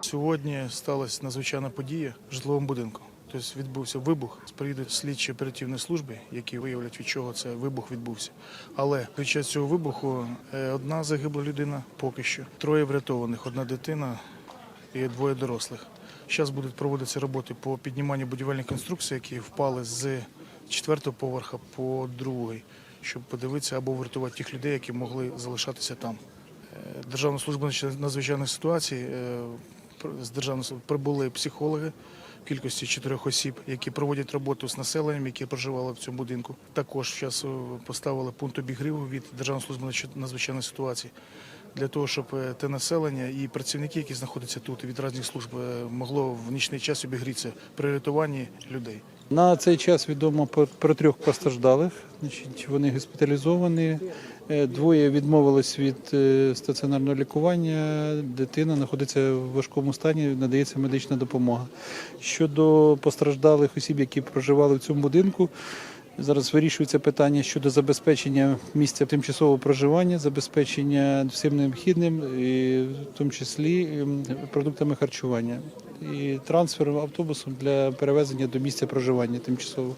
Сьогодні сталася надзвичайна подія в житловому будинку. Тобто відбувся вибух. Приїдуть слідчі оперативної служби, які виявлять, від чого це вибух відбувся. Але під час цього вибуху е, одна загибла людина поки що, троє врятованих, одна дитина і двоє дорослих. Зараз будуть проводитися роботи по підніманню будівельних конструкцій, які впали з четвертого поверха по другий, щоб подивитися або врятувати тих людей, які могли залишатися там. Е, Державна служба надзвичайних ситуацій е, з державної служби прибули психологи в кількості чотирьох осіб, які проводять роботу з населенням, які проживали в цьому будинку. Також зараз поставили пункт обігріву від Державної служби надзвичайної ситуації для того, щоб е, те населення і працівники, які знаходяться тут від різних служб, е, могло в нічний час обігрітися при рятуванні людей. На цей час відомо про, трьох постраждалих. Вони госпіталізовані. Е, Двоє відмовились від е, стаціонарного лікування. Дитина знаходиться в важкому стані, надається медична допомога. Щодо постраждалих осіб, які проживали в цьому будинку, зараз вирішується питання щодо забезпечення місця тимчасового проживання, забезпечення всім необхідним, і в тому числі ем, продуктами харчування і трансфером автобусом для перевезення до місця проживання тимчасового.